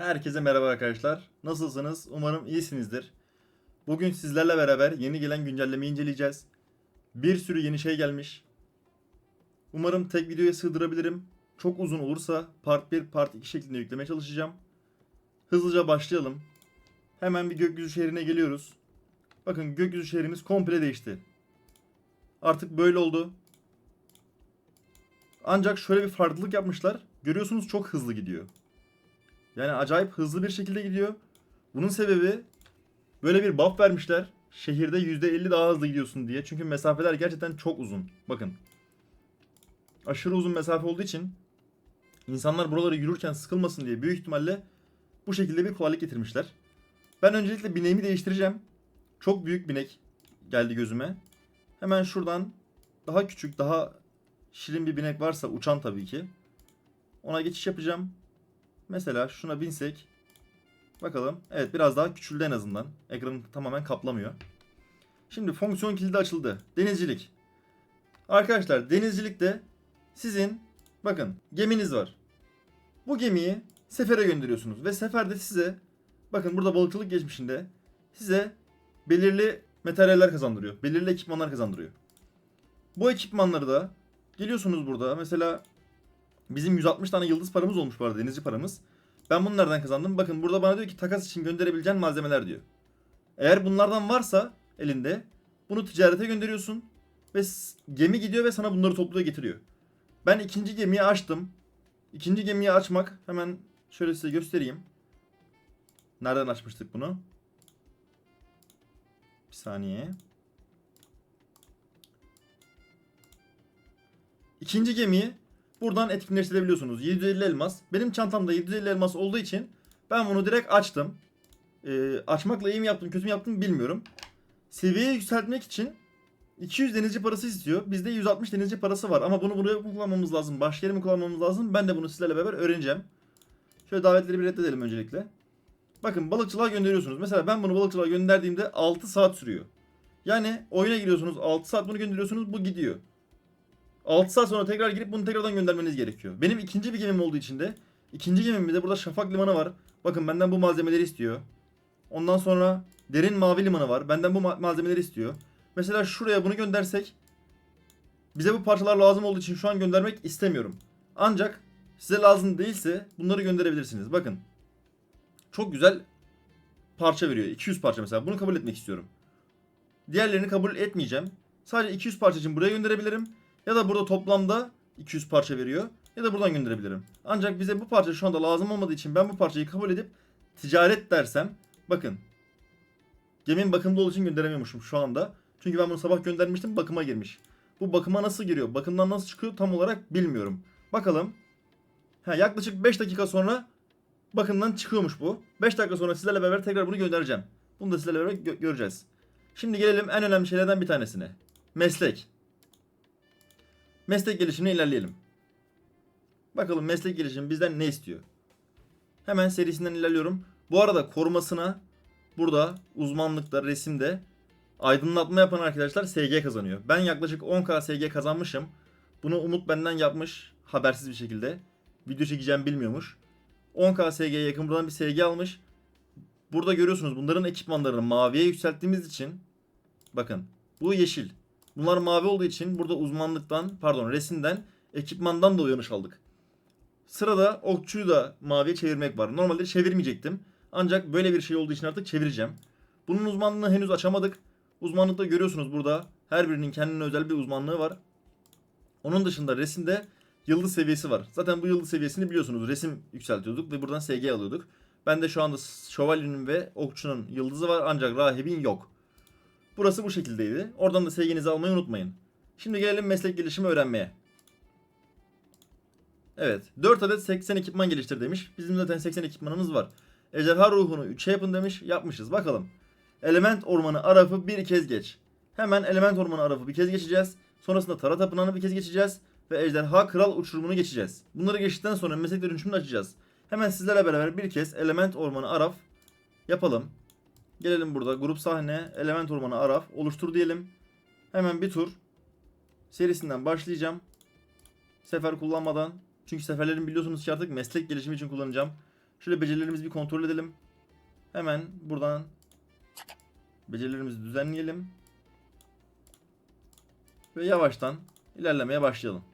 Herkese merhaba arkadaşlar. Nasılsınız? Umarım iyisinizdir. Bugün sizlerle beraber yeni gelen güncellemeyi inceleyeceğiz. Bir sürü yeni şey gelmiş. Umarım tek videoya sığdırabilirim. Çok uzun olursa part 1, part 2 şeklinde yüklemeye çalışacağım. Hızlıca başlayalım. Hemen bir gökyüzü şehrine geliyoruz. Bakın gökyüzü şehrimiz komple değişti. Artık böyle oldu. Ancak şöyle bir farklılık yapmışlar. Görüyorsunuz çok hızlı gidiyor. Yani acayip hızlı bir şekilde gidiyor. Bunun sebebi böyle bir buff vermişler. Şehirde %50 daha hızlı gidiyorsun diye. Çünkü mesafeler gerçekten çok uzun. Bakın. Aşırı uzun mesafe olduğu için insanlar buraları yürürken sıkılmasın diye büyük ihtimalle bu şekilde bir kolaylık getirmişler. Ben öncelikle bineğimi değiştireceğim. Çok büyük binek geldi gözüme. Hemen şuradan daha küçük, daha şirin bir binek varsa uçan tabii ki. Ona geçiş yapacağım. Mesela şuna binsek. Bakalım. Evet biraz daha küçüldü en azından. Ekranı tamamen kaplamıyor. Şimdi fonksiyon kilidi açıldı. Denizcilik. Arkadaşlar denizcilikte sizin bakın geminiz var. Bu gemiyi sefere gönderiyorsunuz ve seferde size bakın burada balıkçılık geçmişinde size belirli materyaller kazandırıyor. Belirli ekipmanlar kazandırıyor. Bu ekipmanları da geliyorsunuz burada mesela Bizim 160 tane yıldız paramız olmuş bu arada denizci paramız. Ben bunu nereden kazandım? Bakın burada bana diyor ki takas için gönderebileceğin malzemeler diyor. Eğer bunlardan varsa elinde bunu ticarete gönderiyorsun ve gemi gidiyor ve sana bunları topluyor getiriyor. Ben ikinci gemiyi açtım. İkinci gemiyi açmak hemen şöyle size göstereyim. Nereden açmıştık bunu? Bir saniye. İkinci gemiyi buradan etkinleştirebiliyorsunuz. 750 elmas. Benim çantamda 750 elmas olduğu için ben bunu direkt açtım. Ee, açmakla iyi mi yaptım kötü mü yaptım bilmiyorum. Seviyeyi yükseltmek için 200 denizci parası istiyor. Bizde 160 denizci parası var ama bunu buraya mı kullanmamız lazım? Başka yere mi kullanmamız lazım? Ben de bunu sizlerle beraber öğreneceğim. Şöyle davetleri bir reddedelim öncelikle. Bakın balıkçılığa gönderiyorsunuz. Mesela ben bunu balıkçılığa gönderdiğimde 6 saat sürüyor. Yani oyuna giriyorsunuz 6 saat bunu gönderiyorsunuz bu gidiyor. 6 saat sonra tekrar girip bunu tekrardan göndermeniz gerekiyor. Benim ikinci bir gemim olduğu için de ikinci gemimde de burada Şafak Limanı var. Bakın benden bu malzemeleri istiyor. Ondan sonra Derin Mavi Limanı var. Benden bu ma- malzemeleri istiyor. Mesela şuraya bunu göndersek bize bu parçalar lazım olduğu için şu an göndermek istemiyorum. Ancak size lazım değilse bunları gönderebilirsiniz. Bakın. Çok güzel parça veriyor. 200 parça mesela. Bunu kabul etmek istiyorum. Diğerlerini kabul etmeyeceğim. Sadece 200 parça için buraya gönderebilirim. Ya da burada toplamda 200 parça veriyor. Ya da buradan gönderebilirim. Ancak bize bu parça şu anda lazım olmadığı için ben bu parçayı kabul edip ticaret dersem bakın geminin bakımda olduğu için gönderemiyormuşum şu anda. Çünkü ben bunu sabah göndermiştim bakıma girmiş. Bu bakıma nasıl giriyor? Bakımdan nasıl çıkıyor tam olarak bilmiyorum. Bakalım. Ha, yaklaşık 5 dakika sonra bakımdan çıkıyormuş bu. 5 dakika sonra sizlerle beraber tekrar bunu göndereceğim. Bunu da sizlerle beraber gö- göreceğiz. Şimdi gelelim en önemli şeylerden bir tanesine. Meslek. Meslek gelişimine ilerleyelim. Bakalım meslek gelişimi bizden ne istiyor? Hemen serisinden ilerliyorum. Bu arada korumasına burada uzmanlıkta, resimde aydınlatma yapan arkadaşlar SG kazanıyor. Ben yaklaşık 10k SG kazanmışım. Bunu Umut benden yapmış habersiz bir şekilde. Video çekeceğim bilmiyormuş. 10k SG'ye yakın buradan bir SG almış. Burada görüyorsunuz bunların ekipmanlarını maviye yükselttiğimiz için bakın bu yeşil. Bunlar mavi olduğu için burada uzmanlıktan pardon resimden ekipmandan da uyanış aldık. Sırada okçuyu da maviye çevirmek var. Normalde çevirmeyecektim. Ancak böyle bir şey olduğu için artık çevireceğim. Bunun uzmanlığını henüz açamadık. Uzmanlıkta görüyorsunuz burada her birinin kendine özel bir uzmanlığı var. Onun dışında resimde yıldız seviyesi var. Zaten bu yıldız seviyesini biliyorsunuz. Resim yükseltiyorduk ve buradan SG alıyorduk. Ben de şu anda şövalyenin ve okçunun yıldızı var ancak rahibin yok. Burası bu şekildeydi. Oradan da SG'nizi almayı unutmayın. Şimdi gelelim meslek gelişimi öğrenmeye. Evet. 4 adet 80 ekipman geliştir demiş. Bizim zaten 80 ekipmanımız var. Ejderha ruhunu 3'e yapın demiş. Yapmışız. Bakalım. Element ormanı arafı bir kez geç. Hemen element ormanı arafı bir kez geçeceğiz. Sonrasında Tara Tapınağı'nı bir kez geçeceğiz. Ve Ejderha Kral uçurumunu geçeceğiz. Bunları geçtikten sonra meslek dönüşümünü açacağız. Hemen sizlerle beraber bir kez element ormanı araf yapalım. Gelelim burada grup sahne element ormanı araf oluştur diyelim. Hemen bir tur serisinden başlayacağım. Sefer kullanmadan. Çünkü seferlerin biliyorsunuz ki artık meslek gelişimi için kullanacağım. Şöyle becerilerimizi bir kontrol edelim. Hemen buradan becerilerimizi düzenleyelim. Ve yavaştan ilerlemeye başlayalım.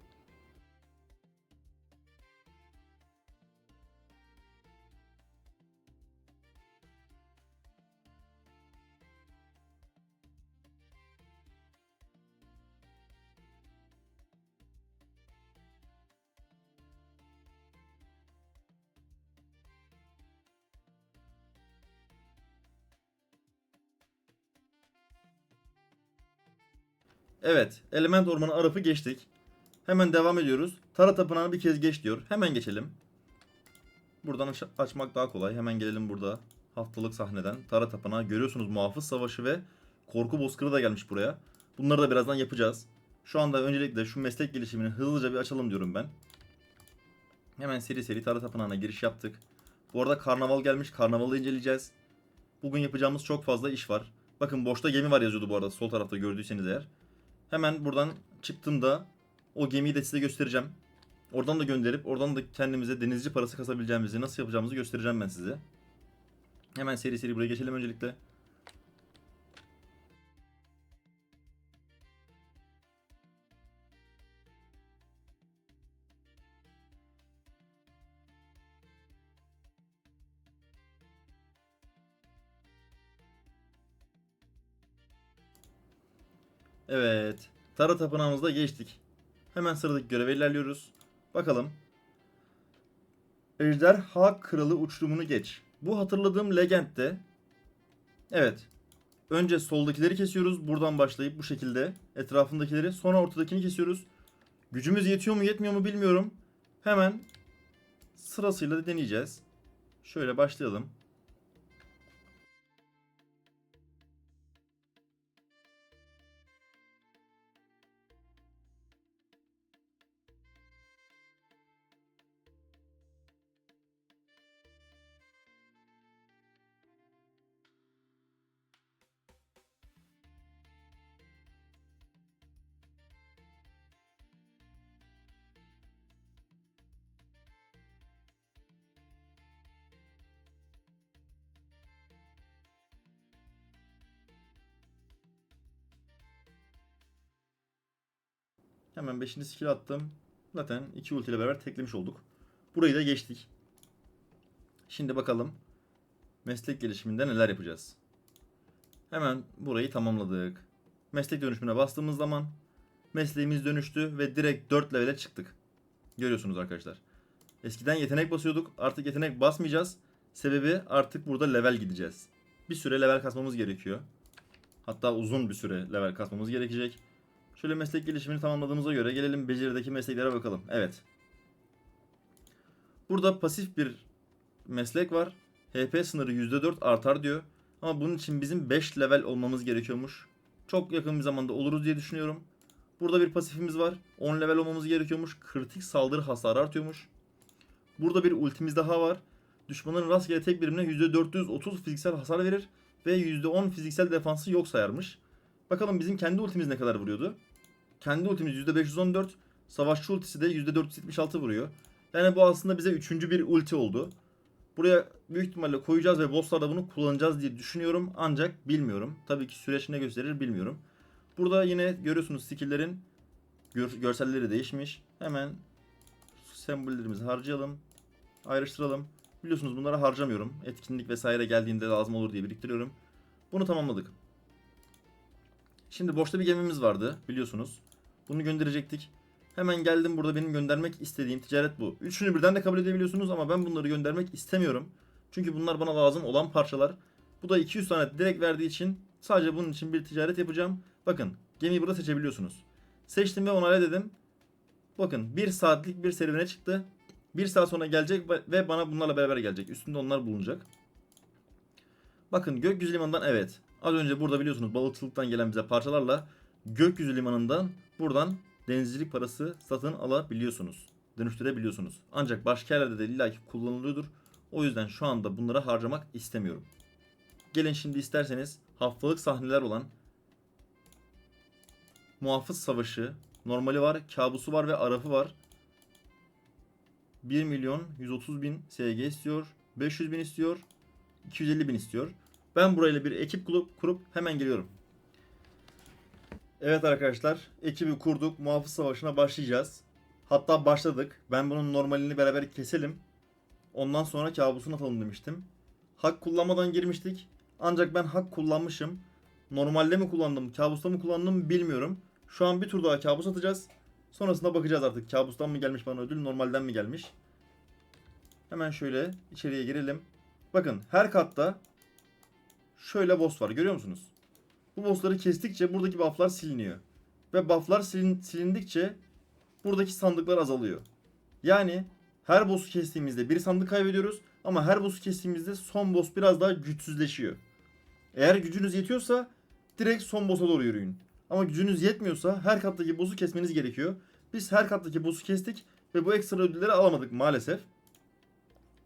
Evet, element ormanı arafı geçtik. Hemen devam ediyoruz. Tara tapınağını bir kez geç diyor. Hemen geçelim. Buradan aç- açmak daha kolay. Hemen gelelim burada. Haftalık sahneden. Tara tapınağı görüyorsunuz muhafız savaşı ve korku bozkırı da gelmiş buraya. Bunları da birazdan yapacağız. Şu anda öncelikle şu meslek gelişimini hızlıca bir açalım diyorum ben. Hemen seri seri Tara tapınağına giriş yaptık. Bu arada karnaval gelmiş. Karnavalı inceleyeceğiz. Bugün yapacağımız çok fazla iş var. Bakın boşta gemi var yazıyordu bu arada sol tarafta gördüyseniz eğer. Hemen buradan çıktığımda o gemiyi de size göstereceğim. Oradan da gönderip oradan da kendimize denizci parası kasabileceğimizi nasıl yapacağımızı göstereceğim ben size. Hemen seri seri buraya geçelim öncelikle. Evet. Tara tapınağımızda geçtik. Hemen sıradaki göreve ilerliyoruz. Bakalım. Ejderha Kralı uçurumunu geç. Bu hatırladığım legendde. Evet. Önce soldakileri kesiyoruz. Buradan başlayıp bu şekilde etrafındakileri. Sonra ortadakini kesiyoruz. Gücümüz yetiyor mu yetmiyor mu bilmiyorum. Hemen sırasıyla deneyeceğiz. Şöyle başlayalım. Hemen 5. skill attım. Zaten 2 ulti ile beraber teklemiş olduk. Burayı da geçtik. Şimdi bakalım meslek gelişiminde neler yapacağız. Hemen burayı tamamladık. Meslek dönüşümüne bastığımız zaman mesleğimiz dönüştü ve direkt 4 levele çıktık. Görüyorsunuz arkadaşlar. Eskiden yetenek basıyorduk. Artık yetenek basmayacağız. Sebebi artık burada level gideceğiz. Bir süre level kasmamız gerekiyor. Hatta uzun bir süre level kasmamız gerekecek. Şöyle meslek gelişimini tamamladığımıza göre gelelim becerideki mesleklere bakalım. Evet. Burada pasif bir meslek var. HP sınırı %4 artar diyor. Ama bunun için bizim 5 level olmamız gerekiyormuş. Çok yakın bir zamanda oluruz diye düşünüyorum. Burada bir pasifimiz var. 10 level olmamız gerekiyormuş. Kritik saldırı hasarı artıyormuş. Burada bir ultimiz daha var. Düşmanın rastgele tek birimine %430 fiziksel hasar verir ve %10 fiziksel defansı yok sayarmış. Bakalım bizim kendi ultimiz ne kadar vuruyordu? Kendi ultimiz %514, savaşçı ultisi de %476 vuruyor. Yani bu aslında bize üçüncü bir ulti oldu. Buraya büyük ihtimalle koyacağız ve bosslarda bunu kullanacağız diye düşünüyorum. Ancak bilmiyorum. Tabii ki süreç ne gösterir bilmiyorum. Burada yine görüyorsunuz skill'lerin gör- görselleri değişmiş. Hemen sembollerimizi harcayalım. Ayrıştıralım. Biliyorsunuz bunları harcamıyorum. Etkinlik vesaire geldiğinde lazım olur diye biriktiriyorum. Bunu tamamladık. Şimdi boşta bir gemimiz vardı biliyorsunuz. Bunu gönderecektik. Hemen geldim burada benim göndermek istediğim ticaret bu. Üçünü birden de kabul edebiliyorsunuz ama ben bunları göndermek istemiyorum. Çünkü bunlar bana lazım olan parçalar. Bu da 200 tane direkt verdiği için sadece bunun için bir ticaret yapacağım. Bakın gemiyi burada seçebiliyorsunuz. Seçtim ve onayla dedim. Bakın 1 saatlik bir serüvene çıktı. 1 saat sonra gelecek ve bana bunlarla beraber gelecek. Üstünde onlar bulunacak. Bakın gökyüzü limanından evet. Az önce burada biliyorsunuz balıkçılıktan gelen bize parçalarla gökyüzü limanından buradan denizcilik parası satın alabiliyorsunuz. Dönüştürebiliyorsunuz. Ancak başka yerlerde de illaki kullanılıyordur. O yüzden şu anda bunları harcamak istemiyorum. Gelin şimdi isterseniz haftalık sahneler olan Muhafız Savaşı, normali var, kabusu var ve arafı var. 1 milyon 130 bin SG istiyor. 500 bin istiyor. 250 bin istiyor. Ben burayla bir ekip kurup, kurup hemen geliyorum. Evet arkadaşlar, ekibi kurduk. Muhafız savaşına başlayacağız. Hatta başladık. Ben bunun normalini beraber keselim. Ondan sonra kabusunu atalım demiştim. Hak kullanmadan girmiştik. Ancak ben hak kullanmışım. Normalde mi kullandım, kabusta mı kullandım bilmiyorum. Şu an bir tur daha kabus atacağız. Sonrasında bakacağız artık. Kabustan mı gelmiş bana ödül, normalden mi gelmiş. Hemen şöyle içeriye girelim. Bakın her katta şöyle boss var. Görüyor musunuz? Bu bossları kestikçe buradaki bufflar siliniyor. Ve bufflar silin, silindikçe buradaki sandıklar azalıyor. Yani her boss'u kestiğimizde bir sandık kaybediyoruz ama her boss'u kestiğimizde son boss biraz daha güçsüzleşiyor. Eğer gücünüz yetiyorsa direkt son boss'a doğru yürüyün. Ama gücünüz yetmiyorsa her kattaki boss'u kesmeniz gerekiyor. Biz her kattaki boss'u kestik ve bu ekstra ödülleri alamadık maalesef.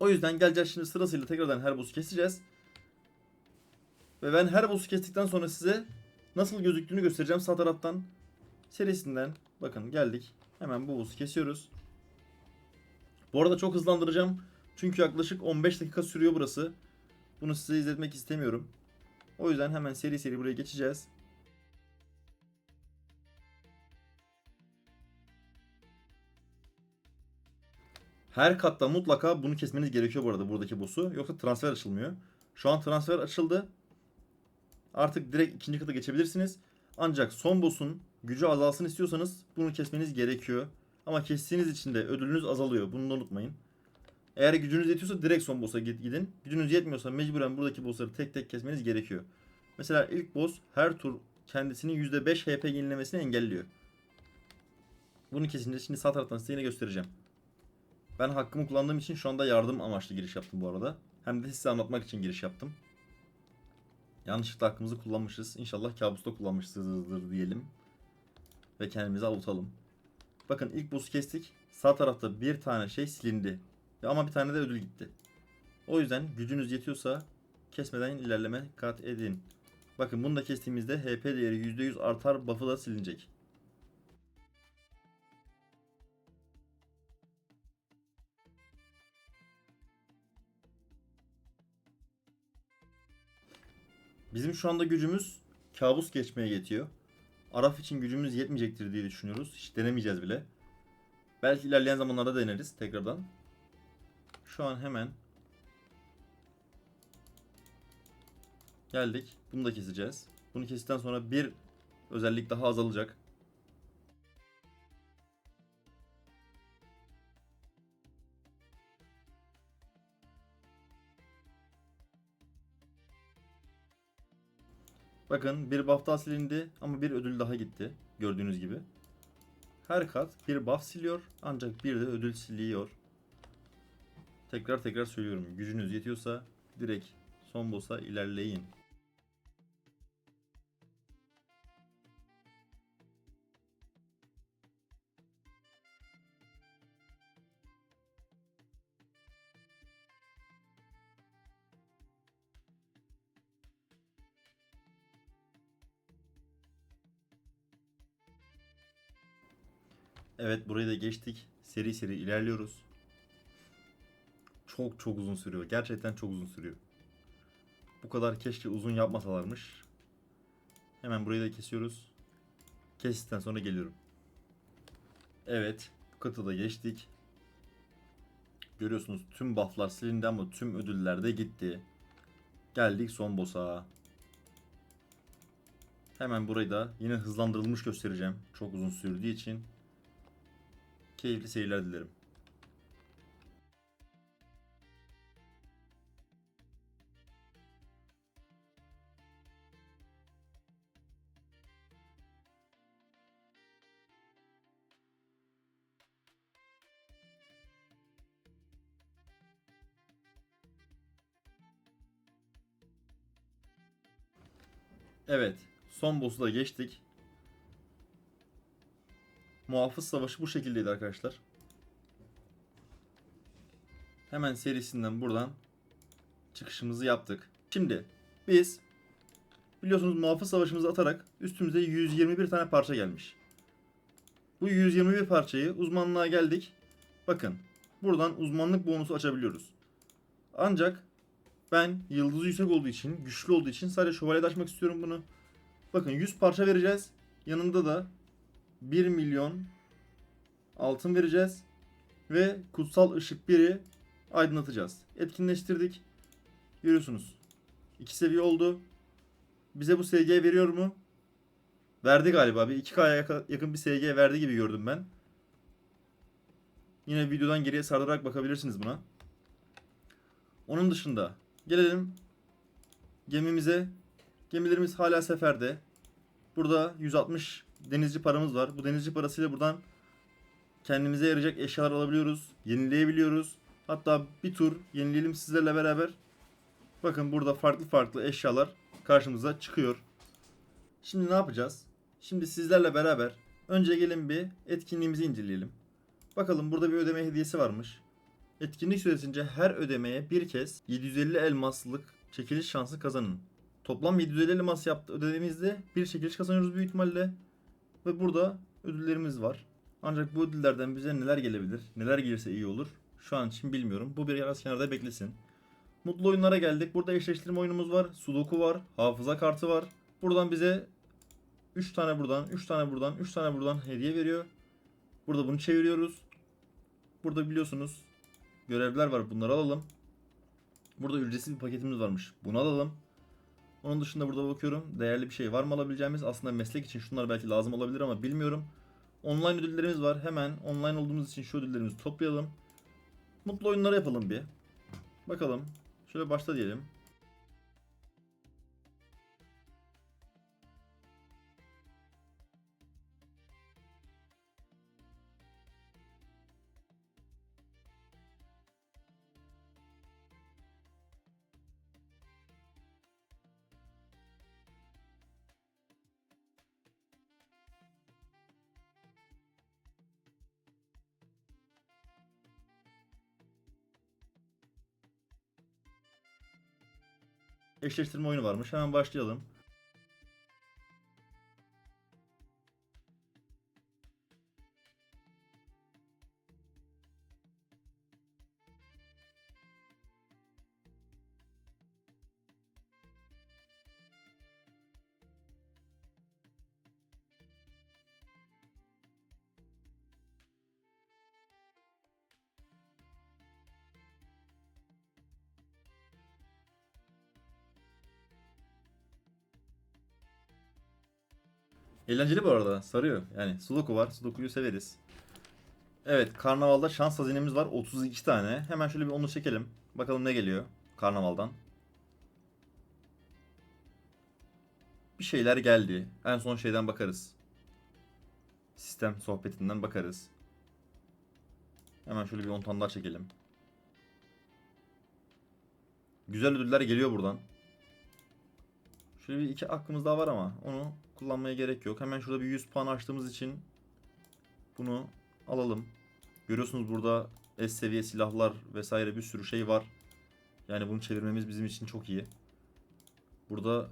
O yüzden geleceğiz şimdi sırasıyla tekrardan her boss'u keseceğiz. Ve ben her boss'u kestikten sonra size nasıl gözüktüğünü göstereceğim sağ taraftan. Serisinden bakın geldik. Hemen bu boss'u kesiyoruz. Bu arada çok hızlandıracağım. Çünkü yaklaşık 15 dakika sürüyor burası. Bunu size izletmek istemiyorum. O yüzden hemen seri seri buraya geçeceğiz. Her katta mutlaka bunu kesmeniz gerekiyor bu arada buradaki boss'u. Yoksa transfer açılmıyor. Şu an transfer açıldı. Artık direkt ikinci kata geçebilirsiniz. Ancak son boss'un gücü azalsın istiyorsanız bunu kesmeniz gerekiyor. Ama kestiğiniz için de ödülünüz azalıyor. Bunu da unutmayın. Eğer gücünüz yetiyorsa direkt son boss'a gidin. Gücünüz yetmiyorsa mecburen buradaki boss'ları tek tek kesmeniz gerekiyor. Mesela ilk boss her tur kendisinin %5 HP yenilemesini engelliyor. Bunu kesince şimdi sağ taraftan size yine göstereceğim. Ben hakkımı kullandığım için şu anda yardım amaçlı giriş yaptım bu arada. Hem de size anlatmak için giriş yaptım. Yanlışlıkla hakkımızı kullanmışız. İnşallah kabusta kullanmışızdır diyelim. Ve kendimizi avutalım. Bakın ilk boss'u kestik. Sağ tarafta bir tane şey silindi. Ama bir tane de ödül gitti. O yüzden gücünüz yetiyorsa kesmeden ilerleme kat edin. Bakın bunu da kestiğimizde HP değeri %100 artar buff'ı da silinecek. Bizim şu anda gücümüz kabus geçmeye yetiyor. Araf için gücümüz yetmeyecektir diye düşünüyoruz. Hiç denemeyeceğiz bile. Belki ilerleyen zamanlarda deneriz tekrardan. Şu an hemen geldik. Bunu da keseceğiz. Bunu kestikten sonra bir özellik daha azalacak. Bakın bir buff daha silindi ama bir ödül daha gitti. Gördüğünüz gibi. Her kat bir buff siliyor ancak bir de ödül siliyor. Tekrar tekrar söylüyorum. Gücünüz yetiyorsa direkt son boss'a ilerleyin. Evet burayı da geçtik. Seri seri ilerliyoruz. Çok çok uzun sürüyor. Gerçekten çok uzun sürüyor. Bu kadar keşke uzun yapmasalarmış. Hemen burayı da kesiyoruz. Kestikten sonra geliyorum. Evet. Bu katı da geçtik. Görüyorsunuz tüm bufflar silindi ama tüm ödüller de gitti. Geldik son boss'a. Hemen burayı da yine hızlandırılmış göstereceğim. Çok uzun sürdüğü için. Keyifli seyirler dilerim. Evet, son boss'u da geçtik. Muhafız Savaşı bu şekildeydi arkadaşlar. Hemen serisinden buradan çıkışımızı yaptık. Şimdi biz biliyorsunuz Muhafız Savaşımızı atarak üstümüze 121 tane parça gelmiş. Bu 121 parçayı uzmanlığa geldik. Bakın buradan uzmanlık bonusu açabiliyoruz. Ancak ben yıldızı yüksek olduğu için, güçlü olduğu için sadece şövalye açmak istiyorum bunu. Bakın 100 parça vereceğiz. Yanında da 1 milyon altın vereceğiz. Ve kutsal ışık biri aydınlatacağız. Etkinleştirdik. Görüyorsunuz. İki seviye oldu. Bize bu SG veriyor mu? Verdi galiba. Bir 2K'ya yaka- yakın bir SG verdi gibi gördüm ben. Yine videodan geriye sardırarak bakabilirsiniz buna. Onun dışında gelelim gemimize. Gemilerimiz hala seferde. Burada 160 denizci paramız var. Bu denizci parasıyla buradan kendimize yarayacak eşyalar alabiliyoruz. Yenileyebiliyoruz. Hatta bir tur yenileyelim sizlerle beraber. Bakın burada farklı farklı eşyalar karşımıza çıkıyor. Şimdi ne yapacağız? Şimdi sizlerle beraber önce gelin bir etkinliğimizi inceleyelim. Bakalım burada bir ödeme hediyesi varmış. Etkinlik süresince her ödemeye bir kez 750 elmaslık çekiliş şansı kazanın. Toplam 750 elmas yaptı ödediğimizde bir çekiliş kazanıyoruz büyük ihtimalle. Ve burada ödüllerimiz var. Ancak bu ödüllerden bize neler gelebilir, neler gelirse iyi olur. Şu an için bilmiyorum. Bu biraz kenarda beklesin. Mutlu oyunlara geldik. Burada eşleştirme oyunumuz var. Sudoku var. Hafıza kartı var. Buradan bize 3 tane buradan, 3 tane buradan, 3 tane buradan hediye veriyor. Burada bunu çeviriyoruz. Burada biliyorsunuz görevler var. Bunları alalım. Burada ücretsiz bir paketimiz varmış. Bunu alalım. Onun dışında burada bakıyorum. Değerli bir şey var mı alabileceğimiz? Aslında meslek için şunlar belki lazım olabilir ama bilmiyorum. Online ödüllerimiz var. Hemen online olduğumuz için şu ödüllerimizi toplayalım. Mutlu oyunları yapalım bir. Bakalım. Şöyle başla diyelim. Eşleştirme oyunu varmış. Hemen başlayalım. Eğlenceli bu arada. Sarıyor. Yani Sudoku var. Sudoku'yu severiz. Evet. Karnavalda şans hazinemiz var. 32 tane. Hemen şöyle bir onu çekelim. Bakalım ne geliyor. Karnavaldan. Bir şeyler geldi. En son şeyden bakarız. Sistem sohbetinden bakarız. Hemen şöyle bir 10 tane daha çekelim. Güzel ödüller geliyor buradan. Şöyle bir iki hakkımız daha var ama onu kullanmaya gerek yok. Hemen şurada bir 100 puan açtığımız için bunu alalım. Görüyorsunuz burada S seviye silahlar vesaire bir sürü şey var. Yani bunu çevirmemiz bizim için çok iyi. Burada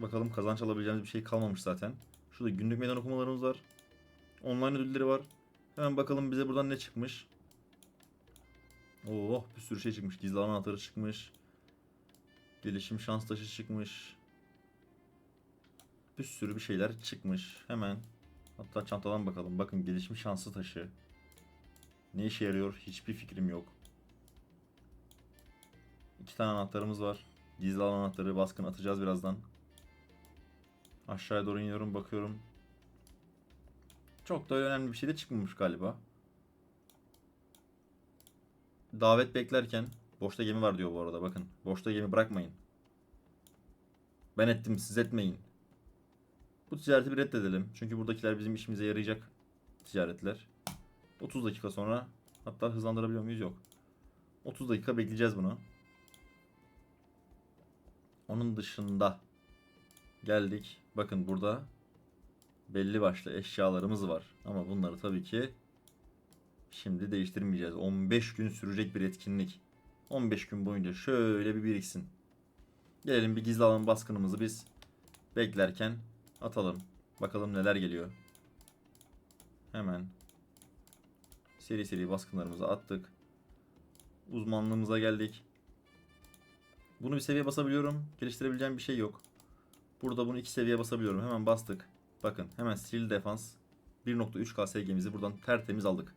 bakalım kazanç alabileceğimiz bir şey kalmamış zaten. Şurada günlük meydan okumalarımız var. Online ödülleri var. Hemen bakalım bize buradan ne çıkmış. Oh bir sürü şey çıkmış. Gizli anahtarı çıkmış. Gelişim şans taşı çıkmış. Bir sürü bir şeyler çıkmış. Hemen hatta çantadan bakalım. Bakın gelişmiş şanslı taşı. Ne işe yarıyor? Hiçbir fikrim yok. İki tane anahtarımız var. Gizli alan anahtarı baskın atacağız birazdan. Aşağıya doğru iniyorum bakıyorum. Çok da önemli bir şey de çıkmamış galiba. Davet beklerken boşta gemi var diyor bu arada bakın. Boşta gemi bırakmayın. Ben ettim siz etmeyin. Bu ticareti bir reddedelim. Çünkü buradakiler bizim işimize yarayacak ticaretler. 30 dakika sonra hatta hızlandırabiliyor muyuz? Yok. 30 dakika bekleyeceğiz bunu. Onun dışında geldik. Bakın burada belli başlı eşyalarımız var. Ama bunları tabii ki şimdi değiştirmeyeceğiz. 15 gün sürecek bir etkinlik. 15 gün boyunca şöyle bir biriksin. Gelelim bir gizli alan baskınımızı biz beklerken atalım. Bakalım neler geliyor. Hemen seri seri baskınlarımızı attık. Uzmanlığımıza geldik. Bunu bir seviye basabiliyorum. Geliştirebileceğim bir şey yok. Burada bunu iki seviye basabiliyorum. Hemen bastık. Bakın hemen sil defans 1.3K SG'mizi buradan tertemiz aldık.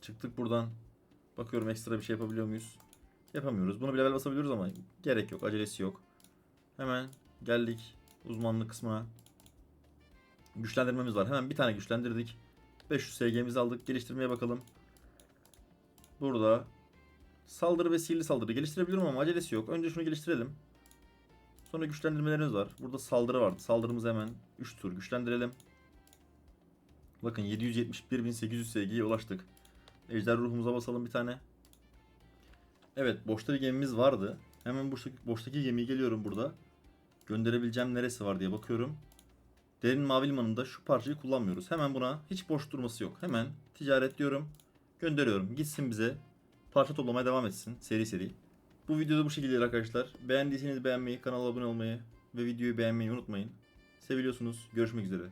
Çıktık buradan. Bakıyorum ekstra bir şey yapabiliyor muyuz? Yapamıyoruz. Bunu bir level basabiliyoruz ama gerek yok. Acelesi yok. Hemen geldik uzmanlık kısmına. Güçlendirmemiz var. Hemen bir tane güçlendirdik. 500 SG'mizi aldık. Geliştirmeye bakalım. Burada saldırı ve sihirli saldırı geliştirebiliyorum ama acelesi yok. Önce şunu geliştirelim. Sonra güçlendirmelerimiz var. Burada saldırı vardı. Saldırımızı hemen 3 tur güçlendirelim. Bakın 771.800 SG'ye ulaştık. Ejder ruhumuza basalım bir tane. Evet boşta bir gemimiz vardı. Hemen boştaki, boştaki gemiye geliyorum burada. Gönderebileceğim neresi var diye bakıyorum. Derin mavi limanında şu parçayı kullanmıyoruz. Hemen buna hiç boş durması yok. Hemen ticaret diyorum. Gönderiyorum. Gitsin bize. Parça toplamaya devam etsin. Seri seri. Bu videoda bu şekilde arkadaşlar. Beğendiyseniz beğenmeyi, kanala abone olmayı ve videoyu beğenmeyi unutmayın. Seviliyorsunuz. Görüşmek üzere.